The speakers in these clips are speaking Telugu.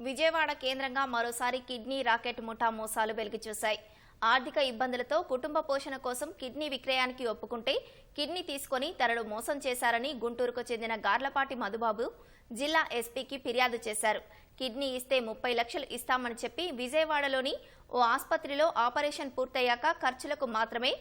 విజయవాడ కేంద్రంగా మరోసారి కిడ్నీ రాకెట్ ముఠా మోసాలు వెలుగు చూశాయి ఆర్థిక ఇబ్బందులతో కుటుంబ పోషణ కోసం కిడ్నీ విక్రయానికి ఒప్పుకుంటే కిడ్నీ తీసుకొని తనను మోసం చేశారని గుంటూరుకు చెందిన గార్లపాటి మధుబాబు జిల్లా ఎస్పీకి ఫిర్యాదు చేశారు. కిడ్నీ ఇస్తే ముప్పై లక్షలు ఇస్తామని చెప్పి విజయవాడలోని ఓ ఆసుపత్రిలో ఆపరేషన్ పూర్తయ్యాక ఖర్చులకు మాత్రమే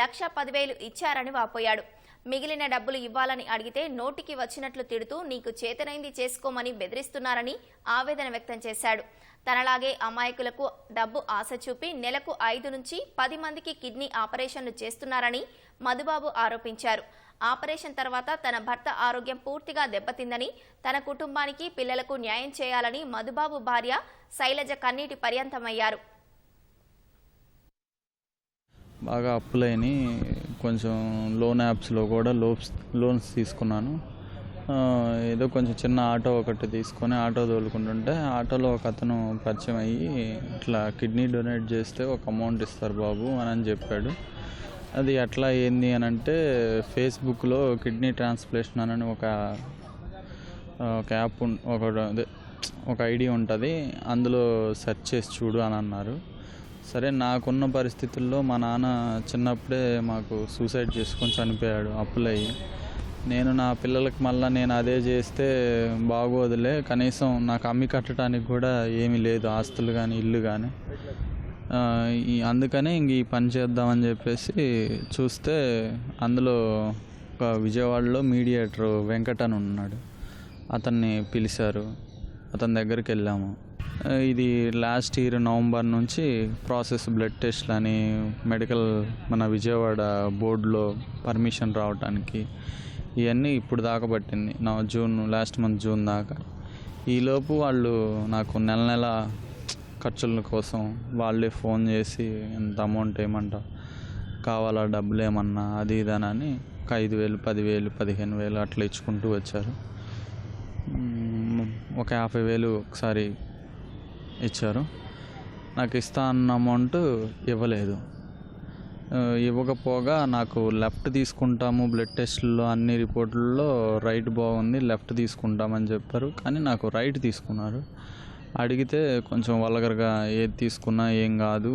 లక్ష పదివేలు ఇచ్చారని వాపోయాడు. మిగిలిన డబ్బులు ఇవ్వాలని అడిగితే నోటికి వచ్చినట్లు తిడుతూ నీకు చేతనైంది చేసుకోమని బెదిరిస్తున్నారని ఆవేదన వ్యక్తం చేశాడు. తనలాగే అమాయకులకు డబ్బు ఆశ చూపి నెలకు ఐదు నుంచి పది మందికి కిడ్నీ ఆపరేషన్లు చేస్తున్నారని మధుబాబు ఆరోపించారు. ఆపరేషన్ తర్వాత తన భర్త ఆరోగ్యం పూర్తిగా దెబ్బతిందని తన కుటుంబానికి పిల్లలకు న్యాయం చేయాలని మధుబాబు భార్య శైలజ కన్నీటి పర్యంతమయ్యారు. బాగా అప్పులైని కొంచెం లోన్ యాప్స్లో కూడా లోన్స్ లోన్స్ తీసుకున్నాను. ఏదో కొంచెం చిన్న ఆటో ఒకటి తీసుకొని ఆటో తోలుకుంటుంటే ఆటోలో ఒక అతను పరిచయం అయ్యి ఇట్లా కిడ్నీ డొనేట్ చేస్తే ఒక అమౌంట్ ఇస్తారు బాబు అని అని చెప్పాడు. అది ఎట్లా ఏంది అని అంటే ఫేస్బుక్లో కిడ్నీ ట్రాన్స్ప్లేషన్ అని ఒక ఒక యాప్ ఒక అదే ఒక ఐడి ఉంటుంది. అందులో సెర్చ్ చేసి చూడు అని అన్నారు. సరే నాకున్న పరిస్థితుల్లో మా నాన్న చిన్నప్పుడే మాకు సూసైడ్ చేసుకొని చనిపోయాడు అప్పులయ్యి నేను నా పిల్లలకు మళ్ళీ నేను అదే చేస్తే బాగోదులే. కనీసం నాకు అమ్మి కట్టడానికి కూడా ఏమీ లేదు ఆస్తులు కానీ ఇల్లు కానీ అందుకనే ఇంక ఈ పని చేద్దామని చెప్పేసి చూస్తే అందులో ఒక విజయవాడలో మీడియేటర్ వెంకట్ అని ఉన్నాడు. అతన్ని పిలిచారు. అతని దగ్గరికి వెళ్ళాము. ఇది లాస్ట్ ఇయర్ నవంబర్ నుంచి ప్రాసెస్ బ్లడ్ టెస్ట్లు అని మెడికల్ మన విజయవాడ బోర్డులో పర్మిషన్ రావడానికి ఇవన్నీ ఇప్పుడు దాకా పట్టింది. నా జూన్ లాస్ట్ మంత్ జూన్ దాకా. ఈలోపు వాళ్ళు నాకు నెల నెల ఖర్చుల కోసం వాళ్ళే ఫోన్ చేసి ఎంత అమౌంట్ ఏమంట కావాలా డబ్బులు ఏమన్నా అది ఇదని అని ఒక ఐదు వేలు పదివేలు పదిహేను వేలు అట్లా ఇచ్చుకుంటూ వచ్చారు. ఒక యాభై వేలు ఒకసారి ఇచ్చారు. నాకు ఇస్తా అన్న అమౌంట్ ఇవ్వలేదు. ఇవ్వకపోగా నాకు లెఫ్ట్ తీసుకుంటాము బ్లడ్ టెస్ట్లో అన్ని రిపోర్టుల్లో రైట్ బాగుంది లెఫ్ట్ తీసుకుంటామని చెప్పారు. కానీ నాకు రైట్ తీసుకున్నారు. అడిగితే కొంచెం వల్గర్గా ఏది తీసుకున్నా ఏం కాదు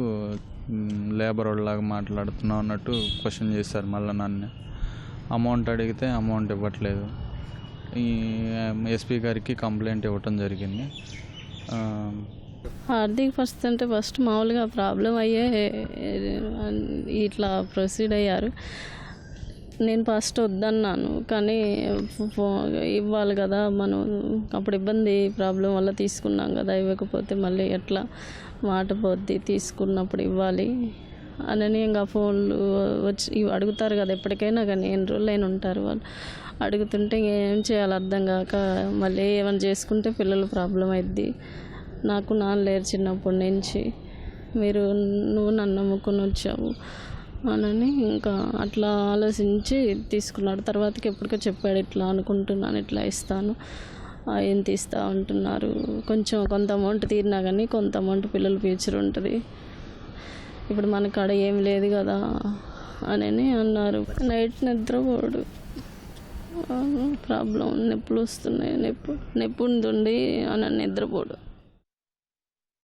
లేబర్ వాళ్ళలాగా మాట్లాడుతున్నావు అన్నట్టు క్వశ్చన్ చేశారు మళ్ళీ నన్ను. అమౌంట్ అడిగితే అమౌంట్ ఇవ్వట్లేదు. ఈ ఎస్పీ గారికి కంప్లైంట్ ఇవ్వటం జరిగింది. ఆర్థిక పరిస్థితి అంటే ఫస్ట్ మామూలుగా ప్రాబ్లం అయ్యే ఇట్లా ప్రొసీడ్ అయ్యారు. నేను ఫస్ట్ వద్దన్నాను. కానీ ఇవ్వాలి కదా మనం. అప్పుడు ఇబ్బంది ప్రాబ్లం వల్ల తీసుకున్నాం కదా ఇవ్వకపోతే మళ్ళీ ఎట్లా? మాట పోద్ది తీసుకున్నప్పుడు ఇవ్వాలి. అని ఇంకా ఫోన్లు వచ్చి అడుగుతారు కదా ఎప్పటికైనా కానీ ఎన్ని రోజులు అయిన ఉంటారు వాళ్ళు. అడుగుతుంటే ఏం చేయాలి అర్థం కాక మళ్ళీ ఏమైనా చేసుకుంటే పిల్లలు ప్రాబ్లం అయింది నాకు నాన్న లేరు చిన్నప్పటి నుంచి. మీరు నువ్వు నన్ను నమ్ముకుని వచ్చావు. అనని ఇంకా అట్లా ఆలోచించి తీసుకున్నాడు. తర్వాతకి ఎప్పటికో చెప్పాడు ఇట్లా అనుకుంటున్నాను ఇట్లా ఇస్తాను. ఏం తీస్తా ఉంటున్నారు కొంచెం కొంత అమౌంట్ తీరినా కానీ కొంత అమౌంట్ పిల్లల ఫ్యూచర్ ఉంటుంది. ఇప్పుడు మన కాడ ఏం లేదు కదా అని అన్నారు. నైట్ నిద్రపోడు ప్రాబ్లం నొప్పులు వస్తున్నాయి. నొప్పు నొప్పు ఉండి అని నిద్రపోడు.